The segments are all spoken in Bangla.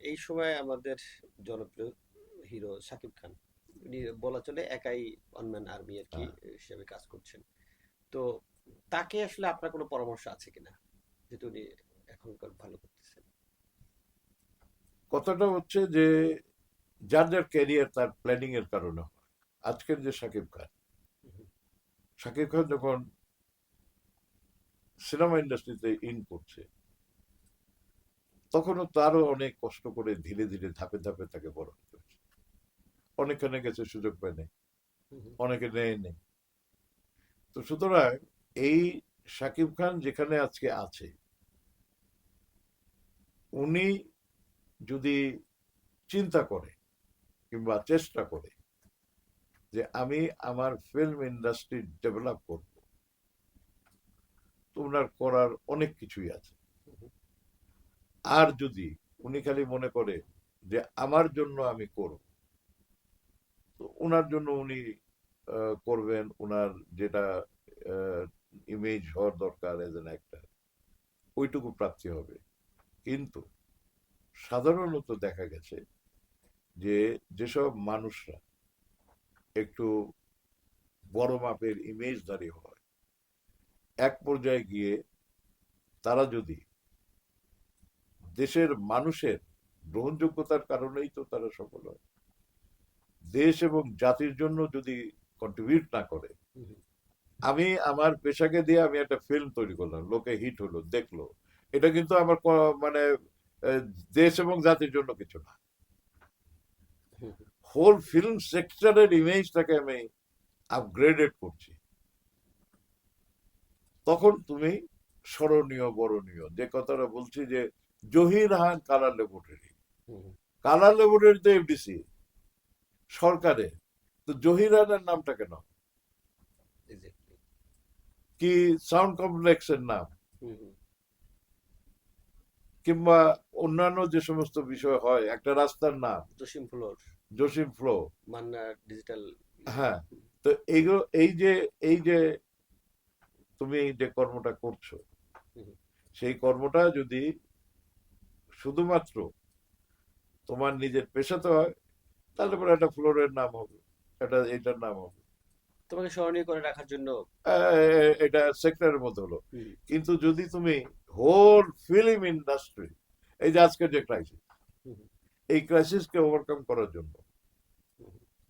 এই সময় আমাদের জনপ্রিয় হিরো শাকিব খান। উনি বলা চলে একাই ওয়ানম্যান আর্মি আর কি হিসেবে কাজ করছেন। তো তাকে আসলে আপনার কোনো পরামর্শ আছে কিনা? যেহেতু উনি এখনকার ভালো করতেছেন। কথাটা হচ্ছে যে যার যার ক্যারিয়ার তার প্ল্যানিং এর কারণে আজকের যে সাকিব খান সাকিব খান যখন সিনেমা ইন্ডাস্ট্রিতে ইন করছে তখনও তারও অনেক কষ্ট করে ধীরে ধীরে ধাপে ধাপে তাকে বড় হতে হয়েছে। অনেকখানে গেছে সুযোগ পায় নাই। অনেকে নেয় নেই। তো সুতরাং এই সাকিব খান যেখানে আজকে আছে উনি যদি চিন্তা করে কিংবা চেষ্টা করে যে আমি আমার ফিল্ম ইন্ডাস্ট্রি ডেভেলপ করব তো ওনার করার অনেক কিছুই আছে। আর যদি উনি খালি মনে করে যে আমার জন্য আমি করব, তো ওনার জন্য উনি করবেন ওনার যেটা ইমেজ হওয়ার দরকার এজ এন অ্যাক্টার ওইটুকু প্রাপ্তি হবে। কিন্তু সাধারণত দেখা গেছে যে যেসব মানুষরা একটু বড় মাপের ইমেজধারী হয়, এক পর্যায়ে গিয়ে তারা যদি দেশের মানুষের গ্রহণযোগ্যতার কারণেই তো তারা সফল হয়। দেশ এবং জাতির জন্য যদি কন্ট্রিবিউট না করে আমি আমার পেশাকে দিয়ে আমি একটা ফিল্ম তৈরি করলাম লোকে হিট হলো দেখল। এটা কিন্তু আমার মানে দেশ এবং জাতির জন্য কিছু না। হোল ফিল্ম সেক্টরের ইমেজটাকে আমি আপগ্রেডেড করছি। তখন তুমি স্মরণীয় বরণীয় যে কথাটা বলছি যে জহির হান কালার ল্যাবরেটরি। কালার ল্যাবরেটরি তো এফডিসি সরকারের। তো জহির হানের নামটা কেন? কি সাউন্ড কমপ্লেক্সের নাম? কিংবা অন্যান্য যে সমস্ত বিষয় হয় একটা রাস্তার নাম। Jasim floor Jasim flow Manna digital হ্যাঁ তো এইগুলো এই যে এই যে তুমি যে কর্মটা করছ সেই কর্মটা যদি শুধুমাত্র তোমার নিজের পেশাতে হয় তাহলে পরে একটা ফ্লোরের নাম হবে এটা এটার নাম হবে। তোমাকে স্মরণীয় করে রাখার জন্য? এটা সেক্টরের মধ্যে হলো। কিন্তু যদি তুমি হোল ফিল্ম ইন্ডাস্ট্রি এই যে আজকের যে ক্রাইসিস এই ক্রাইসিসকে ওভারকাম করার জন্য।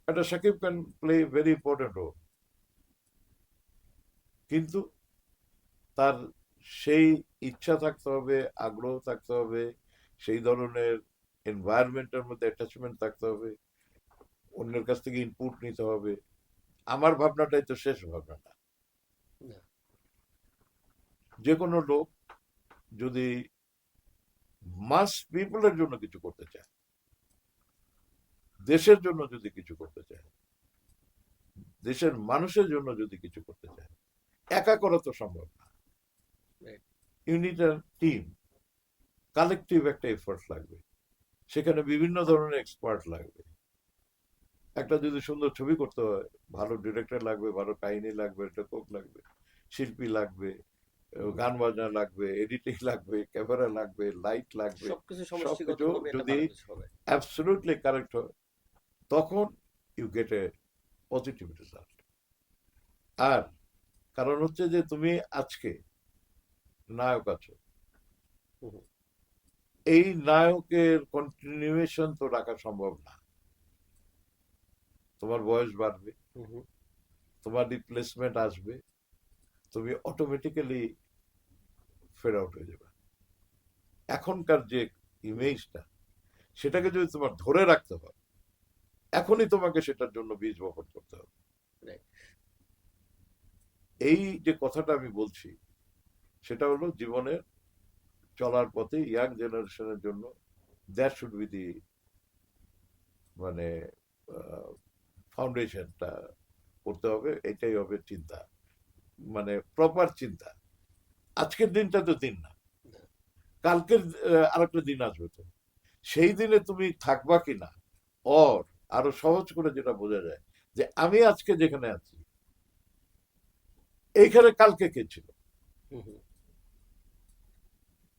একটা Shakib can play very important role কিন্তু তার সেই ইচ্ছা থাকতে হবে আগ্রহ থাকতে হবে সেই ধরনের এনভায়রনমেন্টের মধ্যে অ্যাটাচমেন্ট থাকতে হবে। অন্যের কাছ থেকে ইনপুট নিতে হবে। আমার ভাবনাটাই তো শেষ ভাবনা না। না। যে কোনো লোক যদি মাস পিপলের জন্য কিছু করতে চায় দেশের জন্য যদি কিছু করতে চায় দেশের মানুষের জন্য যদি কিছু করতে চায় একা করা তো সম্ভব না. ইউনিট টিম কালেকটিভ একটা এফোর্ট লাগবে। সেখানে বিভিন্ন ধরনের এক্সপার্ট লাগবে। একটা যদি সুন্দর ছবি করতে হয় ভালো ডিরেক্টর লাগবে ভালো কাহিনী লাগবে লেখক লাগবে শিল্পী লাগবে গান বাজনা লাগবে এডিটিং লাগবে ক্যামেরা লাগবে লাইট লাগবে সবকিছু যদি- অ্যাবসলুটলি কারেক্ট হয় তখন you get a positive result আর কারণ হচ্ছে যে তুমি আজকে নায়ক আছো। এই নায়কের কন্টিনিউয়েশন তো রাখা সম্ভব না। তোমার বয়স বাড়বে তোমার রিপ্লেসমেন্ট আসবে তুমি অটোমেটিক্যালি ফেড আউট হয়ে যাবে। এখনকার যে ইমেজটা সেটাকে যদি তোমার ধরে রাখতে হয় এখনই তোমাকে সেটার জন্য বীজ বপন করতে হবে। এই যে কথাটা আমি বলছি সেটা হলো জীবনের চলার পথে ইয়াং জেনারেশনের জন্য দ্যাট শুড বি দি মানে ফাউন্ডেশনটা করতে হবে, এটাই হবে চিন্তা। মানে প্রপার চিন্তা। আজকের দিনটা তো দিন না। কালকের আরেকটা দিন আসবে তো। সেই দিনে তুমি থাকবা কিনা অর আরও সহজ করে যেটা বোঝা যায় যে, আমি আজকে যেখানে আছি, এইখানে কালকে কে ছিল।